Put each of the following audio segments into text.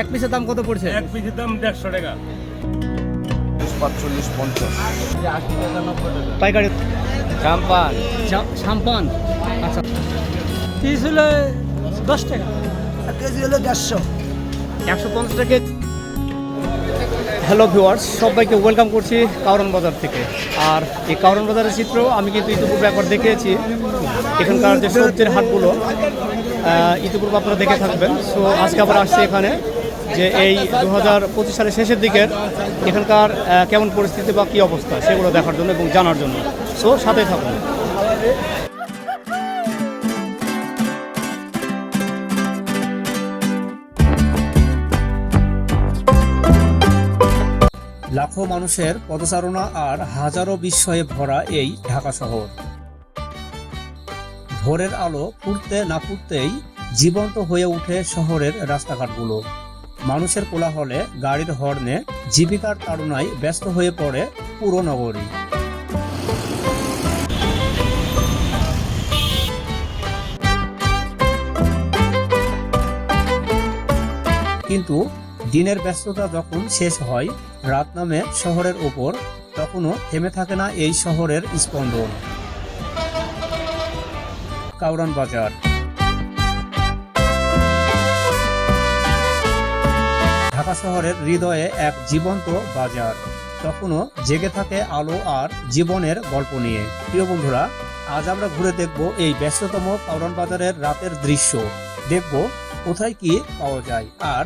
এক পিসের দাম কত পড়ছে? এক পিসের দাম দেড়শো টাকা। পাঁচচল্লিশ পঞ্চাশ। পাইকারি। আচ্ছা। পিস হলে দশ টাকা। কেজি হলো দেড়শো একশো পঞ্চাশ টাকা হ্যালো ভিউয়ার্স, সবাইকে ওয়েলকাম করছি কারণ বাজার থেকে। আর এই কারণ বাজারের চিত্র আমি কিন্তু ইতিপূর্বে একবার দেখিয়েছি, এখানকার যে সবজির হাটগুলো ইতিপূর্বে আপনারা দেখে থাকবেন। সো আজকে আবার আসছে এখানে যে এই দু হাজার পঁচিশ সালের শেষের দিকের এখানকার কেমন পরিস্থিতি বা কী অবস্থা সেগুলো দেখার জন্য এবং জানার জন্য। সো সাথে থাকুন। লাখো মানুষের পদচারণা আর হাজারো বিস্ময়ে ভরা এই ঢাকা শহর। ভোরের আলো ফুটতে না ফুটতেই জীবন্ত হয়ে উঠে শহরের রাস্তাঘাটগুলো। মানুষের কোলাহলে গাড়ির হর্নে জীবিকার তাড়নায় ব্যস্ত হয়ে পড়ে পুরো নগরী। কিন্তু দিনের ব্যস্ততা যখন শেষ হয়, রাত নামে শহরের ওপর, তখনও থেমে থাকে না এই শহরের স্পন্দন। কাউরান বাজার। ঢাকা শহরের হৃদয়ে এক জীবন্ত বাজার। তখনও জেগে থাকে আলো আর জীবনের গল্প নিয়ে। প্রিয় বন্ধুরা, আজ আমরা ঘুরে দেখব এই ব্যস্ততম কাউরান বাজারের রাতের দৃশ্য। দেখব কোথায় কি পাওয়া যায় আর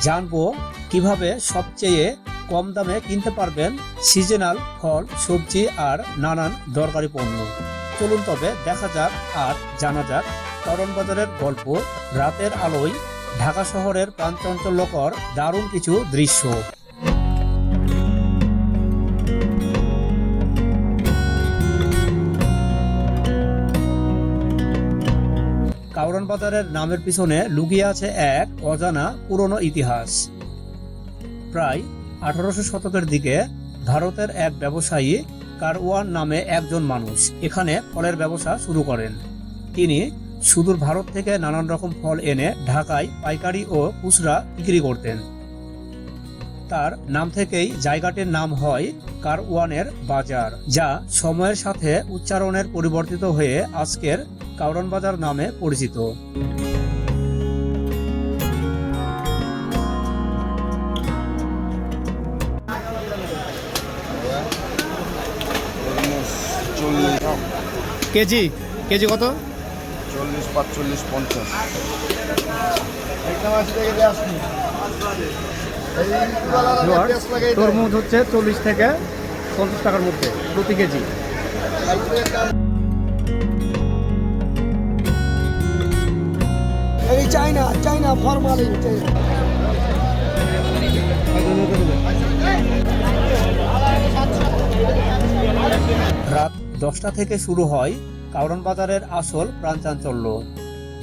জানব কীভাবে সবচেয়ে কম দামে কিনতে পারবেন সিজনাল ফল, সবজি আর নানান দরকারি পণ্য। চলুন তবে দেখা যাক আর জানা যাক। করণ বাজারের গল্প, রাতের আলোয় ঢাকা শহরের প্রাণচঞ্চল্যকর দারুণ কিছু দৃশ্য। কাউরান বাজারের নামের পিছনে লুকিয়ে আছে এক অজানা পুরনো ইতিহাস। প্রায় আঠারোশো শতকের দিকে ভারতের এক ব্যবসায়ী কারওয়ান নামে একজন মানুষ এখানে ফলের ব্যবসা শুরু করেন। তিনি সুদূর ভারত থেকে নানান রকম ফল এনে ঢাকায় পাইকারি ও খুচরা বিক্রি করতেন। তার নাম থেকেই জায়গাটির নাম হয় কারওয়ানের বাজার, যা সময়ের সাথে উচ্চারণের পরিবর্তিত হয়ে আজকের কাউরান বাজার নামে পরিচিত। চল্লিশ কেজি? কেজি কত? চল্লিশ পাঁচচল্লিশ পঞ্চাশ। তরমুজ হচ্ছে চল্লিশ থেকে পঞ্চাশ টাকার মধ্যে প্রতি কেজি। এই চাইনা চাইনা ফরমালিন রাত দশটা থেকে শুরু হয় কাউরান বাজারের আসল প্রাণচাঞ্চল্য।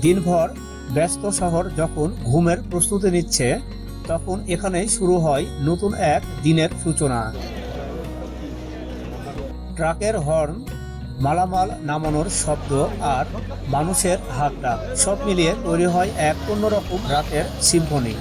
দিনভর ব্যস্ত শহর যখন ঘুমের প্রস্তুতি নিচ্ছে, তখন এখানেই শুরু হয় নতুন এক দিনের সূচনা। ট্রাকের হর্ন মালামাল নামানোর শব্দ আর মানুষের হাত ডাক সব মিলিয়ে তৈরি হয় এক অন্যরকম রাতের সিম্ফনি।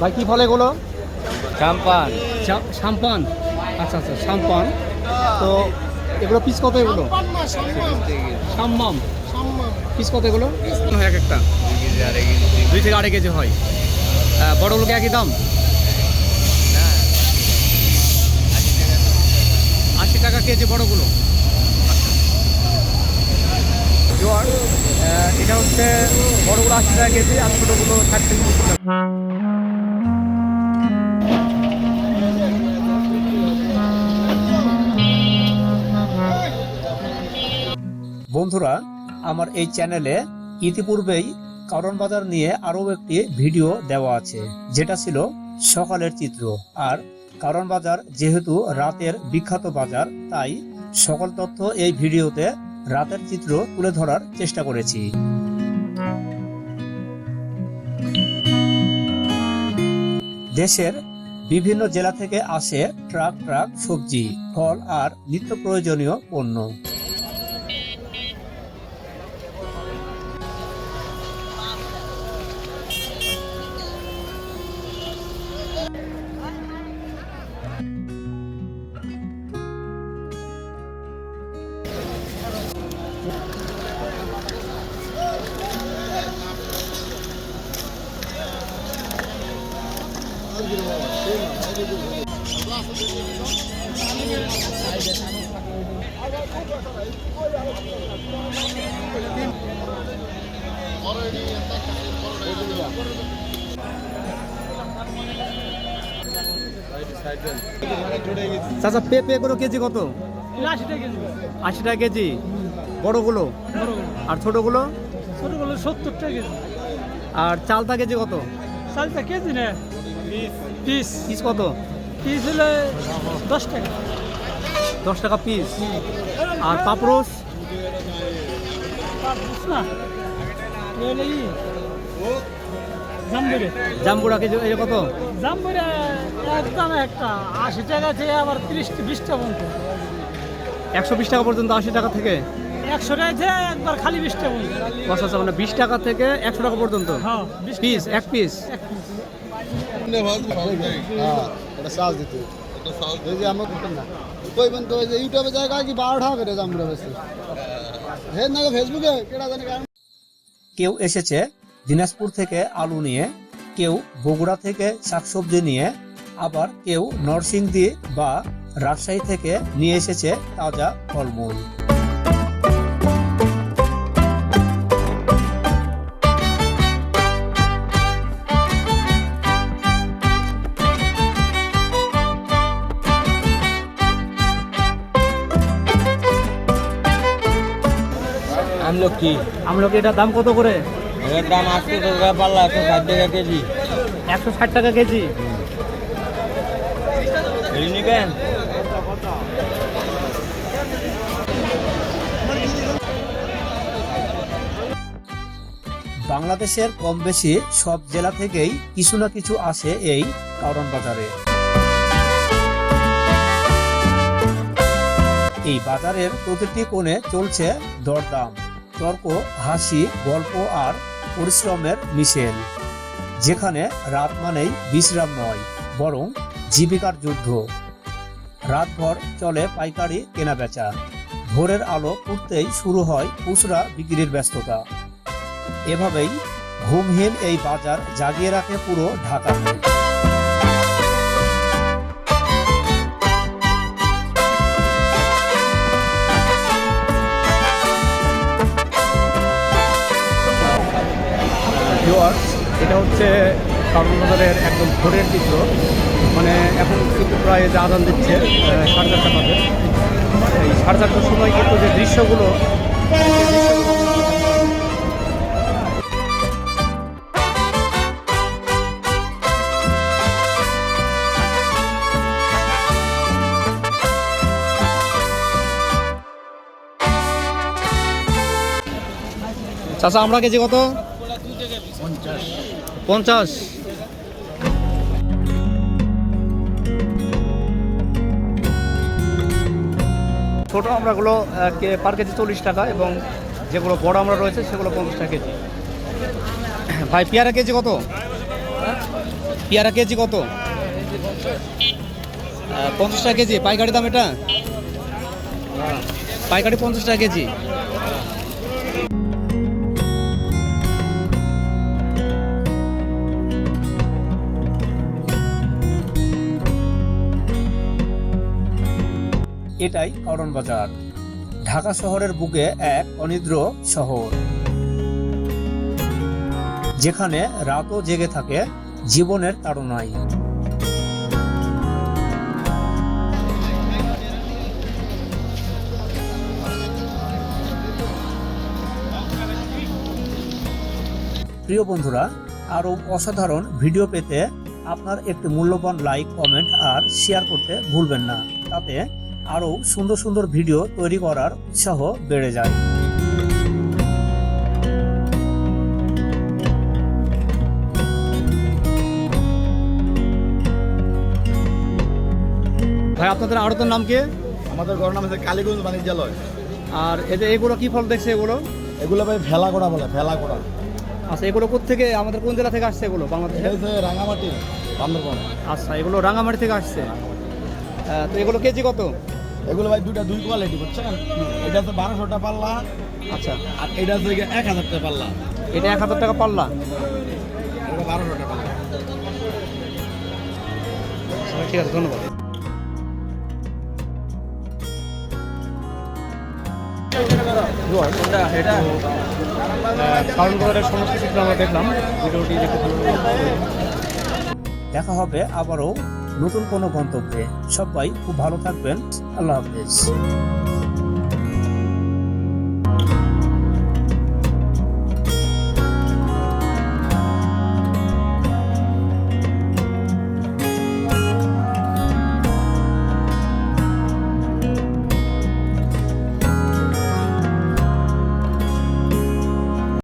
ভাই কি ফল এগুলো? চাম্পান। সাম্পান। আচ্ছা আচ্ছা সাম্পান। তো এগুলো পিস কত এগুলো? সাম্মাম। পিস কত এগুলো? হয় এক একটা। দুই থেকে আড়াই কেজি হয়। বড়গুলোকে একই দাম? আশি টাকা কেজি বড়গুলো। জোয়ার। এটা হচ্ছে বড়গুলো আশি টাকা কেজি আর ছোটোগুলো ষাট বন্ধুরা, আমার এই চ্যানেলে ইতিপূর্বেই কারণ বাজার নিয়ে আরও একটি ভিডিও দেওয়া আছে, যেটা ছিল সকালের চিত্র। আর কারণ বাজার যেহেতু রাতের বিখ্যাত বাজার, তাই সকল তথ্য এই ভিডিওতে রাতের চিত্র তুলে ধরার চেষ্টা করেছি। দেশের বিভিন্ন জেলা থেকে আসে ট্রাক ট্রাক, সবজি, ফল আর নিত্য প্রয়োজনীয় পণ্য। চাচা পেঁপে গুলো কেজি কত? আশি টাকা কেজি। আশি টাকা কেজি। বড়গুলো? আর ছোটগুলো? ছোটগুলো সত্তর টাকা কেজি। আর চালতা কেজি কত? চালটা কেজি না পিস পিস কত? পিস হলে দশ টাকা। দশ টাকা পিস আর পাপড়স? না। জাম্বুরে। কেজি এই কত? জাম্বুরে একদম একটা। আশি টাকা থেকে আবার তিরিশ বিশটা পর্যন্ত। একশো বিশ টাকা পর্যন্ত আশি টাকা থেকে? একশো টাকা থেকে একবার খালি বিশটা পর্যন্ত। আচ্ছা আচ্ছা মানে বিশ টাকা থেকে একশো টাকা পর্যন্ত? হ্যাঁ বিশ পিস এক পিস এক piece। এটা সাজ দিতে এই যে আমার না। কইবেন তো ওই যে ইউটিউবে জায়গা কি বারো টাকা করে দাম বেশি হে না ফেসবুকে? কেডা জানে কেউ এসেছে দিনাজপুর থেকে আলু নিয়ে কেউ বগুড়া থেকে শাকসবজি নিয়ে আবার কেউ নরসিংদী বা রাজশাহী থেকে নিয়ে এসেছে তাজা ফলমূল। আমলকি আমলকি এটার দাম কত করে? এর দাম আশি টাকা পাল্লা একশো ষাট টাকা কেজি। একশো ষাট টাকা কেজি? বাংলাদেশের কম বেশি সব জেলা থেকেই কিছু না কিছু আসে এই কারণ বাজারে। এই বাজারের প্রতিটি কোণে চলছে দরদাম। তর্ক, হাসি, গল্প আর পরিশ্রমের মিশেল, যেখানে রাত মানেই বিশ্রাম নয়, বরং জীবিকার যুদ্ধ। রাতভর চলে পাইকারি কেনাবেচা। ভোরের আলো ফুটতেই শুরু হয় খুচরা বিক্রির ব্যস্ততা। এভাবেই ঘুমহীন এই বাজার জাগিয়ে রাখে পুরো ঢাকাকে। এটা হচ্ছে কারণ বাজারের একদম ভোরের চিত্র। মানে এখন কিন্তু প্রায় যে আদান দিচ্ছে সাড়ে চারটা বাজে। এই সাড়ে চারটার সময় কিন্তু যে দৃশ্যগুলো, চাচা, আমরা কেজি কত? পঞ্চাশ। ছোটো আমরাগুলো পার কেজি চল্লিশ টাকা এবং যেগুলো বড় আমরা রয়েছে সেগুলো পঞ্চাশ টাকা কেজি। ভাই, পেয়ারা কেজি কত? পেয়ারা কেজি কত? পঞ্চাশ টাকা কেজি। পাইকারি দাম এটা? পাইকারি পঞ্চাশ টাকা কেজি। এটাই কারণ বাজার। ঢাকা শহরের বুকে এক অনিদ্র শহর। যেখানে রাতও জেগে থাকে, জীবনের তাড়নায় প্রিয় বন্ধুরা, আরও অসাধারণ ভিডিও পেতে আপনার একটি মূল্যবান লাইক, কমেন্ট আর শেয়ার করতে ভুলবেন না। তাতে আরও সুন্দর সুন্দর ভিডিও তৈরি করার উৎসাহ বেড়ে যায়। ভাই আপনাদের আড়তের নাম কি? আমাদের ঘর নাম হচ্ছে কালীগঞ্জ বাণিজ্যালয়। আর এতে এগুলো কি ফল দেখছে এগুলো? এগুলো ভাই ভেলা করা বলে ভেলা করা আচ্ছা এগুলো থেকে আমাদের কোন জেলা থেকে আসছে এগুলো বাংলাদেশে? এই যে রাঙামাটি বান্দরবান। আচ্ছা এগুলো রাঙামাটি থেকে আসছে। তো এগুলো কেজি কত? এগুলো ভাই দুইটা দুই কোয়ালিটি বুঝছেন? এটা হচ্ছে বারোশোটা পাল্লা আচ্ছা। আর এটা হচ্ছে এক হাজার টাকা পাল্লা। এটা এক হাজার টাকা পাল্লা? এটা বারোশোটা পাল্লা। ঠিক আছে ধন্যবাদ। সমস্ত চিত্র আমরা দেখলাম। ভিডিওটি। দেখা হবে আবারও নতুন কোনো গন্তব্যে সবাই খুব ভালো থাকবেন। আল্লাহ হাফেজ।